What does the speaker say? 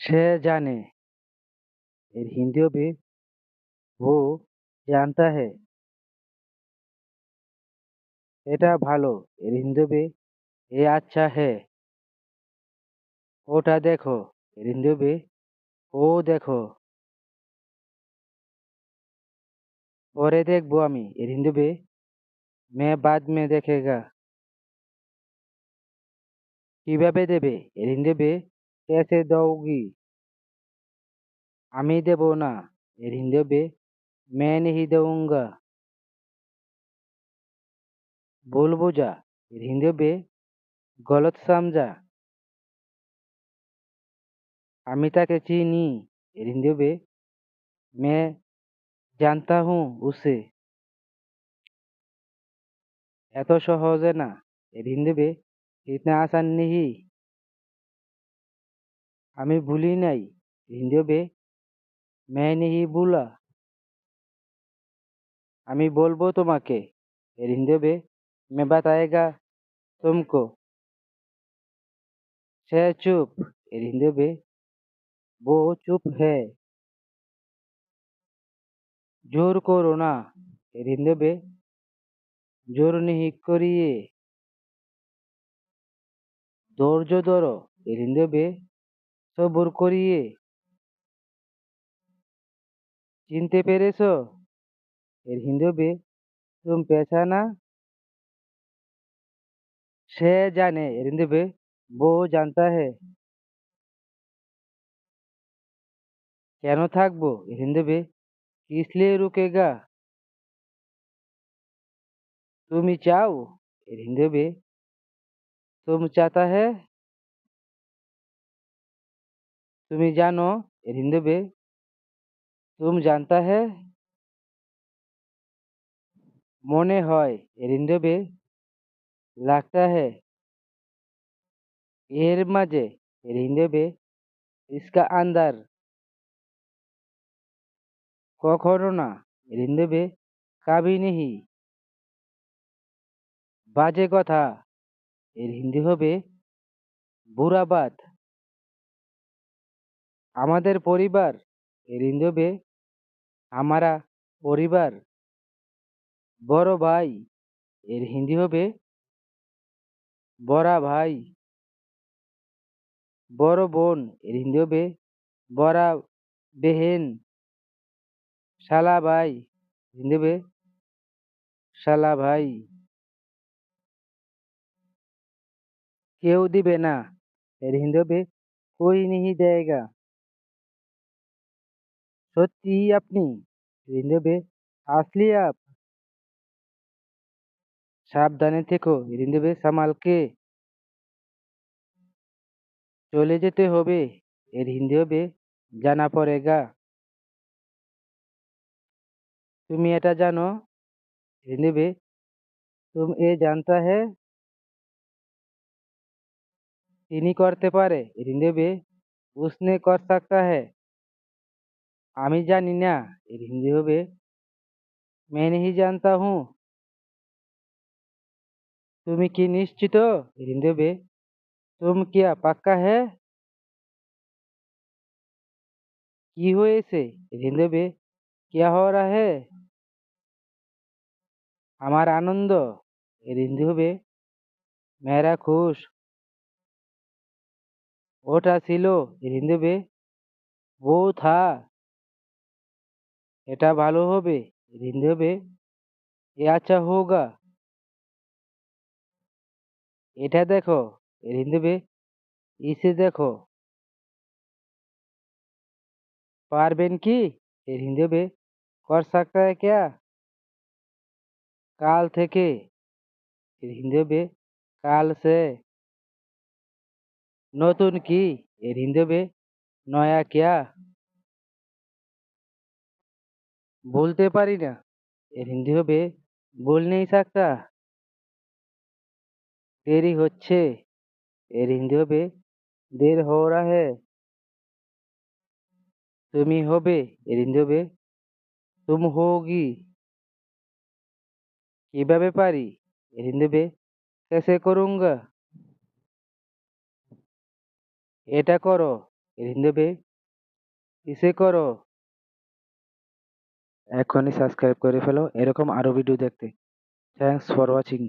সে জানে এর হিন্দিও भी वो जानता है এটা ভালো এর হিন্দি भी ये अच्छा है ওটা দেখো এর হিন্দি भी ও দেখো পরে দেখবো আমি এর হিন্দি भी मैं बाद में देखेगा কিভাবে দেবে এর হিন্দি भी कैसे दोगी আমি দেব না এর হিন্দি भी मैं नहीं दूंगा ভুল বোঝা এর হিন্দি भी गलत समझा আমি তাকে চিনি এর হিন্দি भी मैं जानता हूँ उसे এত সহজে না এর হিন্দি भी इतना आसान नहीं আমি ভুলি নাই এর হিন্দি भी मैं नहीं भूला আমি বলবো তোমাকে এর হিন্দি भी मैं बताएगा तुमको সে চুপ এর হিন্দি भी वो चुप है জোর করো না এর হিন্দি भी জোর नहीं করিয়ে ধৈর্য ধরো এর হিন্দি भी সবুর করিয়ে চিনতে পেরেছো এর হিন্দি भी तुम पहचाना সে জানে এর হিন্দি भी वो जानता है কেন থাকবো এর হিন্দি भी किस लिए रुकेगा তুমি চাও এর হিন্দি भी तुम चाहता है তুমি জানো এর হিন্দি भी तुम जानता है মনে হয় এর হিন্দি भी लगता है এর মাঝে এর হিন্দি भी इसका अंदर কখনো না এর হিন্দি भी कभी नहीं বাজে কথা এর হিন্দি হবে বুরা বাত আমাদের পরিবার এর হিন্দি হবে हमारा পরিবার বড় ভাই এর হিন্দি হবে বড়া ভাই বড় বোন এর হিন্দি হবে বড়া বেহেন শালা ভাই হিন্দি হবে শালা ভাই কেউ দিবে না এর হিন্দি হবে कोई नहीं देगा সত্যিই আপনি এর হিন্দি হবে আসলি আপ সাবধানে থেকো এর হিন্দি হবে সামালকে চলে যেতে হবে এর হিন্দি হবে জানা পড়েগা তুমি এটা জানো হিন্দি হবে तुम ये जानता है তিনি করতে পারে এর হিন্দি হবে उसने कर सकता है আমি জানি না এর হিন্দি হবে मैं नहीं जानता हूँ তুমি কি নিশ্চিত এর হিন্দি হবে तुम क्या पक्का है কি হয়েছে এর হিন্দি হবে क्या हो रहा है আমার আনন্দ এর হিন্দি হবে মেরা খুশ ওটা ছিল এর হিন্দি হবে वो था এটা ভালো হবে ঋণ দেবে। এ আচ্ছা হোগা। এটা দেখো ঋণ দেবে। ইসে দেখো। পারবেন কি? হবে কর সাকতা ক্যা? কাল থেকে। হবে কাল সে। নতুন কি? ঋণ দেবে। নয়া ক্যা? বলতে পারি না এর হিন্দি হবে बोल नहीं सकता দেরি হচ্ছে এর হিন্দি হবে देर हो रहा है তুমি হবে এর হিন্দি হবে तुम होगी কিভাবে পারি এর হিন্দি হবে कैसे करूँगा এটা করো হৃদয়ে ইসে করো এখনই সাবস্ক্রাইব করে ফেলো। এরকম আরও ভিডিও দেখতে। Thanks for watching